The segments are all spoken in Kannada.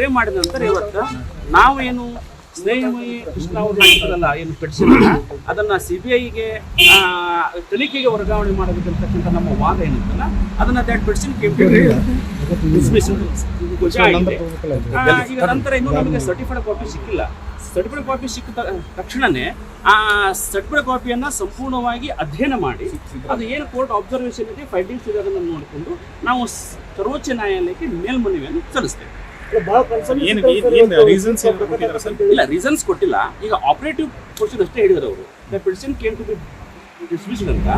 ಪ್ರೇ ಮಾಡಿದ ನಂತರ ಇವತ್ತು ನಾವೇನು ಸ್ನೇಹಮಯಿ ಕೃಷ್ಣ ಅವರು ಹಾಕಿದ್ರಲ್ಲ ಏನು ಪೆಟಿಷನ್ ಅದನ್ನ ಸಿ ಬಿ ಐಗೆ ತನಿಖೆಗೆ ವರ್ಗಾವಣೆ ಮಾಡಬೇಕಂತಕ್ಕಂಥ ನಮ್ಮ ವಾದ ಏನಿತ್ತಲ್ಲ ಅದನ್ನ ದಟ್ ಪೆಟಿಷನ್ ಈಗ ನಂತರ ಇನ್ನೂ ನಮಗೆ ಸರ್ಟಿಫೈಡ್ ಕಾಪಿ ಸಿಕ್ಕಿಲ್ಲ. ಸರ್ಟಿಫೈಡ್ ಕಾಪಿ ಸಿಕ್ಕ ತಕ್ಷಣನೇ ಆ ಸರ್ಟಿಫೈಡ್ ಕಾಪಿಯನ್ನ ಸಂಪೂರ್ಣವಾಗಿ ಅಧ್ಯಯನ ಮಾಡಿ ಅದು ಏನು ಕೋರ್ಟ್ ಅಬ್ಸರ್ವೇಷನ್ ಇದೆ ಫೈಂಡಿಂಗ್ಸ್ ಇದೆ ಅದನ್ನು ನೋಡಿಕೊಂಡು ನಾವು ಸರ್ವೋಚ್ಚ ನ್ಯಾಯಾಲಯಕ್ಕೆ ಮೇಲ್ಮನವಿಯನ್ನು ಸಲ್ಲಿಸ್ತೇವೆ. ರೀಸನ್ಸ್ ಇಲ್ಲ ರೀಸನ್ಸ್ ಕೊಟ್ಟಿಲ್ಲ. ಈಗ ಆಪರೇಟಿವ್ ಪೋರ್ಷನ್ ಅಷ್ಟೇ ಹೇಳಿದ್ರು ಅವರು. The petition came to be dismissed ಅಂತ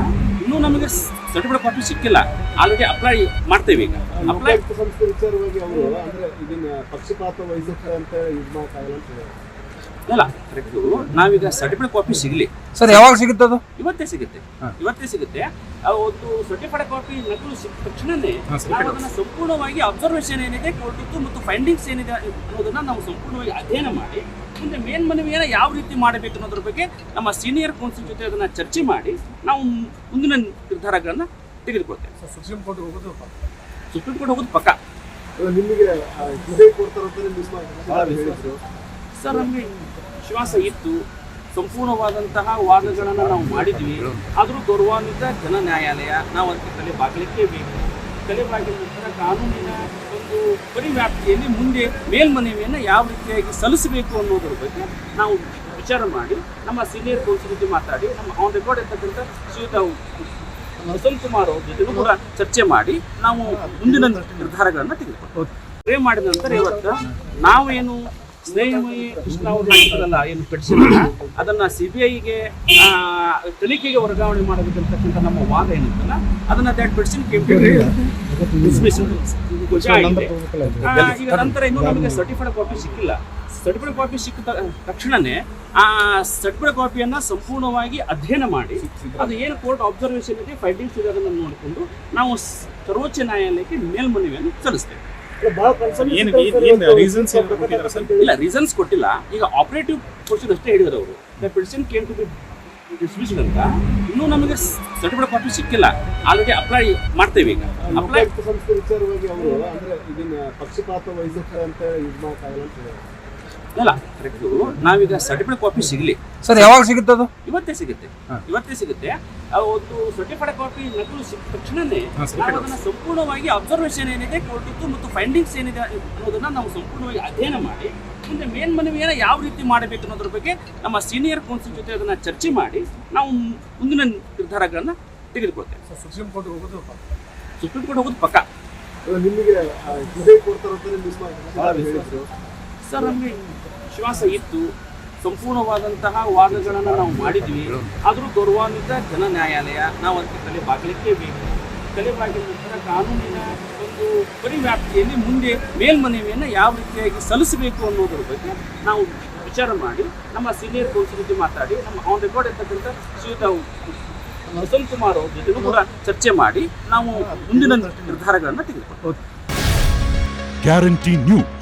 ಇನ್ನೂ ನಮಗೆ ಸರ್ಟಿಫೈಡ್ ಕಾಪಿ ಸಿಕ್ಕಿಲ್ಲ. ಆಲ್ರೆಡಿ ಅಪ್ಲೈ ಮಾಡ್ತೇವೆ ಈಗ. ಅಪ್ಲೈ ಸಂಸ್ಥೆ ವಿಚಾರವಾಗಿ ಅವರು ಅಂದ್ರೆ ಇದನ್ನ ಪಕ್ಷಪಾತ ವಹಿಸುತ್ತಾರೆ ಅಂತ ಇದು ಮಾಡಕ್ಕಾಗಲ್ಲ ಅಂತ ಹೇಳಿದ್ರು. ಇಲ್ಲ. ಕರೆಕ್ಟು ನಾವೀಗ ಸರ್ಟಿಫೈಡ್ ಕಾಪಿ ಸಿಗಲಿ. ಸರ್ ಯಾವಾಗ ಸಿಗುತ್ತೆ ಅದು? ಇವತ್ತೇ ಸಿಗುತ್ತೆ. ಇವತ್ತೇ ಸಿಗುತ್ತೆ. ಆ ಒಂದು ಸರ್ಟಿಫೈಡ್ ಕಾಪಿ ನಕಲು ಸಿಕ್ಕ ತಕ್ಷಣನೇ ನಾವು ಅದನ್ನ ಸಂಪೂರ್ಣವಾಗಿ ಅಬ್ಸರ್ವೇಷನ್ ಏನಿದೆ ಕೊಟ್ಟಿದ್ದು ಮತ್ತು ಫೈಂಡಿಂಗ್ಸ್ ಏನಿದೆ ಅನ್ನೋದನ್ನ ನಾವು ಸಂಪೂರ್ಣವಾಗಿ ಅಧ್ಯಯನ ಮಾಡಿ ಮುಂದೆ ಮೇಲ್ಮನವಿಯನ್ನು ಯಾವ ರೀತಿ ಮಾಡಬೇಕು ಅನ್ನೋದ್ರ ಬಗ್ಗೆ ನಮ್ಮ ಸೀನಿಯರ್ ಕೌನ್ಸಿಲ್ ಜೊತೆ ಅದನ್ನ ಚರ್ಚೆ ಮಾಡಿ ನಾವು ಮುಂದಿನ ನಿರ್ಧಾರಗಳನ್ನ ತೆಗೆದುಕೊಳ್ತೇವೆ. ಸುಪ್ರೀಂ ಕೋರ್ಟ್ ಹೋಗೋದು ಸುಪ್ರೀಂ ಕೋರ್ಟ್ ಹೋಗೋದು ಪಕ್ಕ. ನಿಮಗೆ ಸರ್ ನಮಗೆ ವಿಶ್ವಾಸ ಇತ್ತು ಸಂಪೂರ್ಣವಾದಂತಹ ವಾದಗಳನ್ನು ನಾವು ಮಾಡಿದ್ವಿ. ಆದರೂ ಗೌರವಾನ್ವಿತ ಜನ ನ್ಯಾಯಾಲಯ ನಾವು ಅದಕ್ಕೆ ತಲೆ ಬಾಗಲಿಕ್ಕೆ ಬೇಕು. ತಲೆ ಬಾಗಿದ ನಂತರ ಕಾನೂನಿನ ಒಂದು ಪರಿವ್ಯಾಪ್ತಿಯಲ್ಲಿ ಮುಂದೆ ಮೇಲ್ಮನವಿಯನ್ನು ಯಾವ ರೀತಿಯಾಗಿ ಸಲ್ಲಿಸಬೇಕು ಅನ್ನೋದ್ರ ಬಗ್ಗೆ ನಾವು ವಿಚಾರ ಮಾಡಿ ನಮ್ಮ ಸೀನಿಯರ್ ಕೌನ್ಸಿಲ್ ಜೊತೆ ಮಾತಾಡಿ ನಮ್ಮ ಆನ್ ರೆಕಾರ್ಡ್ ಇರ್ತಕ್ಕಂಥ ಶ್ರೀಯುತ ವಸಂತ್ ಕುಮಾರ್ ಅವ್ರ ಜೊತೆನೂ ಕೂಡ ಚರ್ಚೆ ಮಾಡಿ ನಾವು ಮುಂದಿನ ನಿರ್ಧಾರಗಳನ್ನು ತೆಗೆದುಕೊಂಡು ಪ್ರೇಮ್ ಮಾಡಿದ ನಂತರ ಇವತ್ತು ನಾವೇನು ಸ್ನೇಹಮಯಿ ಕೃಷ್ಣ ಅವರು ಹಾಕಿದ್ರಲ್ಲ ಏನು ಪೆಟಿಷನ್ ಅದನ್ನ ಸಿ ಬಿ ಐಗೆ ತನಿಖೆಗೆ ವರ್ಗಾವಣೆ ಮಾಡಬೇಕಂತಕ್ಕಂಥ ನಮ್ಮ ವಾದ ಏನಂತಲ್ಲ ಅದನ್ನ ದಟ್ ಪೆಟಿಷನ್ ಕೇಮ್ ಈಗ ನಂತರ ಇನ್ನೂ ನಮಗೆ ಸರ್ಟಿಫೈಡ್ ಕಾಪಿ ಸಿಕ್ಕಿಲ್ಲ. ಸರ್ಟಿಫೈಡ್ ಕಾಪಿ ಸಿಕ್ಕ ತಕ್ಷಣನೇ ಆ ಸರ್ಟಿಫೈಡ್ ಕಾಪಿಯನ್ನ ಸಂಪೂರ್ಣವಾಗಿ ಅಧ್ಯಯನ ಮಾಡಿ ಅದು ಏನು ಕೋರ್ಟ್ ಅಬ್ಸರ್ವೇಷನ್ ಇದೆ ಫೈಂಡಿಂಗ್ಸ್ ಇದೆ ಅದನ್ನು ನೋಡಿಕೊಂಡು ನಾವು ಸರ್ವೋಚ್ಚ ನ್ಯಾಯಾಲಯಕ್ಕೆ ಮೇಲ್ಮನವಿಯನ್ನು ಸಲ್ಲಿಸ್ತೇವೆ. ರೀಸನ್ಸ್ ಏನು ಕೊಟ್ಟಿದ್ದಾರೆ ಸರ್? ಇಲ್ಲ ರೀಸನ್ಸ್ ಕೊಟ್ಟಿಲ್ಲ. ಈಗ ಆಪರೇಟಿವ್ ಪೋಷನ್ ಅಷ್ಟೇ ಹೇಳಿದ್ರು ಅವರು. The petition came to be ಅಂತ. ಇನ್ನೂ ನಮಗೆ ಸರ್ಟಿಫಿಕೇಟ್ ಕಾಪಿ ಸಿಕ್ಕಿಲ್ಲ. ಆಲ್ರೆಡಿ ಅಪ್ಲೈ ಮಾಡ್ತೇವೆ ಈಗ. ಅಪ್ಲೈ ಸಂಸ್ಥೆ ವಿಚಾರವಾಗಿ ಅವರು ಅಂದ್ರೆ ಇದನ್ನ ಪಕ್ಷಪಾತ ವಹಿಸುತ್ತಾರೆ ಅಂತ ಇದು ಮಾಡಕ್ಕಾಗಲ್ಲ ಅಂತ ಹೇಳಿದ್ರು. ಇಲ್ಲ. ಕರೆಕ್ಟು ನಾವೀಗ ಸರ್ಟಿಫೈಡ್ ಕಾಪಿ ಸಿಗಲಿ. ಸರ್ ಯಾವಾಗ ಸಿಗುತ್ತೆ ಅದು? ಇವತ್ತೇ ಸಿಗುತ್ತೆ. ಇವತ್ತೇ ಸಿಗುತ್ತೆ. ಆ ಒಂದು ಸರ್ಟಿಫೈಡ್ ಕಾಪಿ ನಕಲು ಸಿಕ್ಕ ತಕ್ಷಣನೇ ನಾವು ಅದನ್ನ ಸಂಪೂರ್ಣವಾಗಿ ಅಬ್ಸರ್ವೇಷನ್ ಏನಿದೆ ಕೊಟ್ಟಿದ್ದು ಮತ್ತು ಫೈಂಡಿಂಗ್ಸ್ ಏನಿದೆ ಅನ್ನೋದನ್ನ ನಾವು ಸಂಪೂರ್ಣವಾಗಿ ಅಧ್ಯಯನ ಮಾಡಿ ಮುಂದೆ ಮೇಲ್ಮನವಿಯನ್ನು ಯಾವ ರೀತಿ ಮಾಡಬೇಕು ಅನ್ನೋದ್ರ ಬಗ್ಗೆ ನಮ್ಮ ಸೀನಿಯರ್ ಕೌನ್ಸಿಲ್ ಜೊತೆ ಅದನ್ನ ಚರ್ಚೆ ಮಾಡಿ ನಾವು ಮುಂದಿನ ನಿರ್ಧಾರಗಳನ್ನ ತೆಗೆದುಕೊಳ್ತೇವೆ. ಸುಪ್ರೀಂ ಕೋರ್ಟ್ ಹೋಗೋದು ಸುಪ್ರೀಂ ಕೋರ್ಟ್ ಹೋಗೋದು ಪಕ್ಕ. ನಿಮಗೆ ಸರ್ ನಮಗೆ ವಿಶ್ವಾಸ ಇತ್ತು. ಸಂಪೂರ್ಣವಾದಂತಹ ವಾದಗಳನ್ನು ನಾವು ಮಾಡಿದ್ವಿ. ಆದರೂ ಗೌರವಾನ್ವಿತ ಜನ ನ್ಯಾಯಾಲಯ ನಾವು ಅದಕ್ಕೆ ತಲೆ ಬಾಗಲಿಕ್ಕೆ ಬೇಕು. ತಲೆ ಬಾಗಿದ ನಂತರ ಕಾನೂನಿನ ಒಂದು ಪರಿವ್ಯಾಪ್ತಿಯಲ್ಲಿ ಮುಂದೆ ಮೇಲ್ಮನವಿಯನ್ನು ಯಾವ ರೀತಿಯಾಗಿ ಸಲ್ಲಿಸಬೇಕು ಅನ್ನೋದ್ರ ಬಗ್ಗೆ ನಾವು ವಿಚಾರ ಮಾಡಿ, ನಮ್ಮ ಸೀನಿಯರ್ ಕೌನ್ಸಿಲ್ ಜೊತೆ ಮಾತಾಡಿ, ನಮ್ಮ ಆನ್ ರೆಕಾರ್ಡ್ ಇರ್ತಕ್ಕಂಥ ಶ್ರೀಯುತ ವಸಂತ್ ಕುಮಾರ್ ಅವ್ರ ಜೊತೆನೂ ಕೂಡ ಚರ್ಚೆ ಮಾಡಿ ನಾವು ಮುಂದಿನ ನಿರ್ಧಾರಗಳನ್ನು ತೆಗೆದುಕೊಳ್ಳೋದು ಗ್ಯಾರಂಟಿ ನ್ಯೂಸ್